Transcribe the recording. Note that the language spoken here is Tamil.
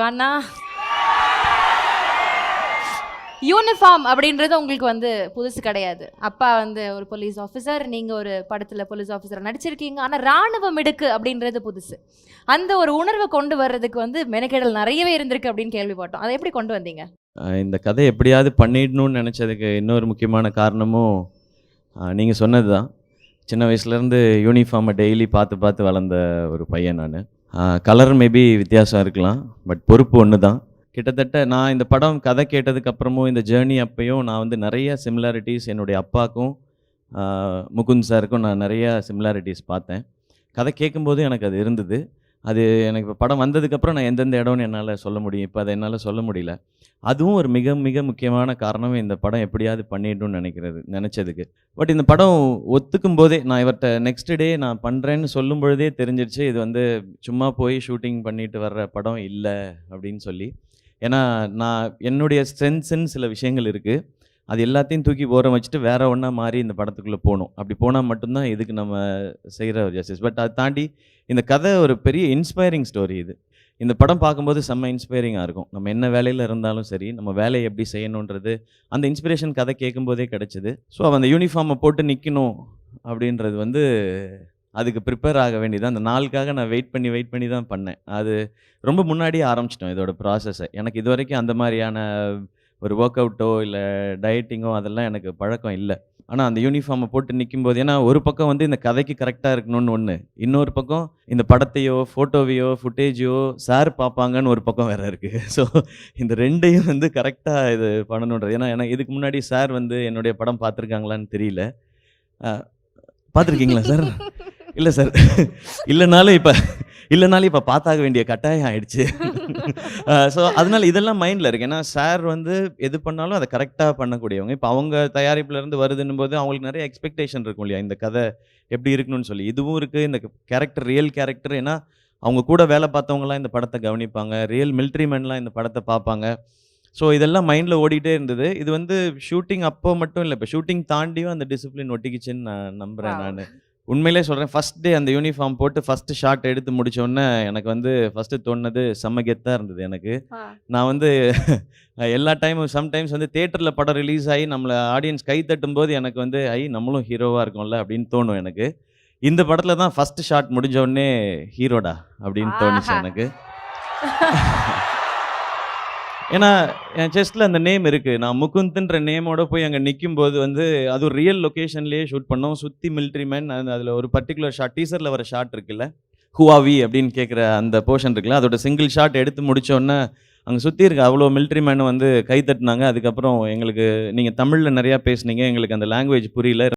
அண்ணா யூனிஃபார்ம் அப்படின்றது உங்களுக்கு வந்து புதுசு கிடையாது. அப்பா வந்து ஒரு போலீஸ் ஆஃபீஸர் நீங்கள் ஒரு படத்தில் போலீஸ் ஆஃபீஸர் நடிச்சிருக்கீங்க. ஆனால் ராணுவம் எடுக்கு அப்படின்றது புதுசு. அந்த ஒரு உணர்வை கொண்டு வர்றதுக்கு வந்து மெனக்கெடல் நிறையவே இருந்திருக்கு அப்படின்னு கேள்விப்பட்டோம். அதை எப்படி கொண்டு வந்தீங்க? இந்த கதை எப்படியாவது பண்ணிடணும்னு நினச்சதுக்கு இன்னொரு முக்கியமான காரணமும் நீங்கள் சொன்னது தான் சின்ன வயசுலேருந்து யூனிஃபார்மை டெய்லி பார்த்து பார்த்து வளர்ந்த ஒரு பையன் நான். கலர் மேபி வித்தியாசம் இருக்கலாம் பட் பொறுப்பு ஒன்று தான் கிட்டத்தட்ட நான் இந்த படம் கதை கேட்டதுக்கப்புறமும் இந்த ஜேர்னி அப்பையும் நான் வந்து நிறைய சிமிலாரிட்டிஸ் என்னுடைய அப்பாக்கும் முகுந்த் சாருக்கும் நான் நிறையா சிமிலாரிட்டிஸ் பார்த்தேன். கதை கேட்கும்போது எனக்கு அது இருந்தது. அது எனக்கு இப்போ படம் வந்ததுக்கப்புறம் நான் எந்தெந்த இடம்னு என்னால் சொல்ல முடியும். இப்போ அதை என்னால் சொல்ல முடியல. அதுவும் ஒரு மிக மிக முக்கியமான காரணம் இந்த படம் எப்படியாவது பண்ணிடணும்னு நினைக்கிறது நினச்சதுக்கு. பட் இந்த படம் ஒத்துக்கும் போதே நான் இவர்கிட்ட நெக்ஸ்ட் டே நான் பண்ணுறேன்னு சொல்லும் பொழுதே தெரிஞ்சிருச்சு இது வந்து சும்மா போய் ஷூட்டிங் பண்ணிட்டு வர்ற படம் இல்லை அப்படின்னு சொல்லி. ஏன்னா நான் என்னுடைய ஸ்ட்ரென்த்ஸுன்னு சில விஷயங்கள் இருக்குது அது எல்லாத்தையும் தூக்கி ஓரம் வச்சுட்டு வேற ஒன்றா மாறி இந்த படத்துக்குள்ளே போகணும் அப்படி போனால் மட்டும்தான் இதுக்கு நம்ம செய்கிற ஒரு ஜஸ்டிஸ் பட் அதை தாண்டி இந்த கதை ஒரு பெரிய இன்ஸ்பைரிங் ஸ்டோரி இது. இந்த படம் பார்க்கும்போது செம்ம இன்ஸ்பைரிங்காக இருக்கும். நம்ம என்ன வேலையில் இருந்தாலும் சரி நம்ம வேலையை எப்படி செய்யணுன்றது அந்த இன்ஸ்பிரேஷன் கதை கேட்கும்போதே கிடச்சிது. ஸோ அந்த யூனிஃபார்மை போட்டு நிற்கணும் அப்படின்றது வந்து அதுக்கு ப்ரிப்பேர் ஆக வேண்டியது அந்த நாளுக்காக நான் வெயிட் பண்ணி வெயிட் பண்ணி தான் பண்ணேன். அது ரொம்ப முன்னாடியே ஆரம்பிச்சிட்டோம் இதோட ப்ராசஸை எனக்கு இது வரைக்கும் அந்த மாதிரியான ஒரு ஒர்க் அவுட்டோ இல்லை டயட்டிங்கோ அதெல்லாம் எனக்கு பழக்கம் இல்லை. ஆனால் அந்த யூனிஃபார்மை போட்டு நிற்கும் போது ஏன்னா ஒரு பக்கம் வந்து இந்த கதைக்கு கரெக்டாக இருக்கணும்னு ஒன்று இன்னொரு பக்கம் இந்த படத்தையோ ஃபோட்டோவையோ ஃபுட்டேஜையோ சார் பார்ப்பாங்கன்னு ஒரு பக்கம் வேறு இருக்குது ஸோ இந்த ரெண்டையும் வந்து கரெக்டாக இது பண்ணணுன்றது. ஏன்னா எனக்கு இதுக்கு முன்னாடி சார் வந்து என்னுடைய படம் பார்த்துருக்காங்களான்னு தெரியல. பார்த்துருக்கீங்களா சார் இல்லை சார். இல்லைனாலும் இப்போ இல்லைனாலும் இப்போ பார்த்தாக வேண்டிய கட்டாயம் ஆயிடுச்சு. ஸோ அதனால இதெல்லாம் மைண்டில் இருக்கு. ஏன்னா சார் வந்து எது பண்ணாலும் அதை கரெக்டாக பண்ணக்கூடியவங்க. இப்போ அவங்க தயாரிப்புல இருந்து வருதுன்னும் போது அவங்களுக்கு நிறைய எக்ஸ்பெக்டேஷன் இருக்கும் இல்லையா? இந்த கதை எப்படி இருக்கணும்னு சொல்லி. இதுவும் இருக்குது இந்த கேரக்டர் ரியல் கேரக்டர் ஏன்னா அவங்க கூட வேலை பார்த்தவங்களாம் இந்த படத்தை கவனிப்பாங்க. ரியல் மிலிட்ரி மேன்லாம் இந்த படத்தை பார்ப்பாங்க. ஸோ இதெல்லாம் மைண்டில் ஓடிட்டே இருந்தது. இது வந்து ஷூட்டிங் அப்போ மட்டும் இல்லை. இப்போ ஷூட்டிங் தாண்டியும் அந்த டிசிப்ளின் ஒட்டிக்கிச்சுன்னு நான் நம்புகிறேன். நான். உண்மையிலே சொல்கிறேன் ஃபஸ்ட் டே அந்த யூனிஃபார்ம் போட்டு ஃபஸ்ட்டு ஷாட் எடுத்து முடிச்ச உடனே எனக்கு வந்து ஃபஸ்ட்டு தோணுனது செம்ம கெத்தாக இருந்தது எனக்கு. நான் வந்து எல்லா டைமும் சம்டைம்ஸ் வந்து தேட்டரில் படம் ரிலீஸ் ஆகி நம்மளை ஆடியன்ஸ் கை தட்டும்போது எனக்கு வந்து ஐ நம்மளும் ஹீரோவாக இருக்கோம்ல அப்படின்னு தோணும் எனக்கு. இந்த படத்தில் தான் ஃபஸ்ட்டு ஷாட் முடிஞ்ச உடனே ஹீரோடா அப்படின்னு தோணுச்சு. எனக்கு. ஏன்னா என் செஸ்ட்டில் அந்த நேம் இருக்குது நான் முகுந்த்ன்ற நேமோட போய் அங்கே நிற்கும்போது வந்து அது ஒரு ரியல் லொக்கேஷன்லேயே ஷூட் பண்ணோம். சுற்றி மிலிட்ரி மேன் அதில் ஒரு பர்டிகுலர் ஷாட் டீசரில் வர ஷாட் இருக்குல்ல. ஹுவாவி அப்படின்னு கேட்குற அந்த போர்ஷன் இருக்குல்ல. அதோட சிங்கிள் ஷாட் எடுத்து முடித்தோடனே அங்கே சுற்றி இருக்க அவ்வளோ மிலிட்ரி மேன் வந்து கை தட்டினாங்க. அதுக்கப்புறம் எங்களுக்கு நீங்கள் தமிழில் நிறையா பேசுனீங்க. எங்களுக்கு அந்த லாங்குவேஜ் புரியல.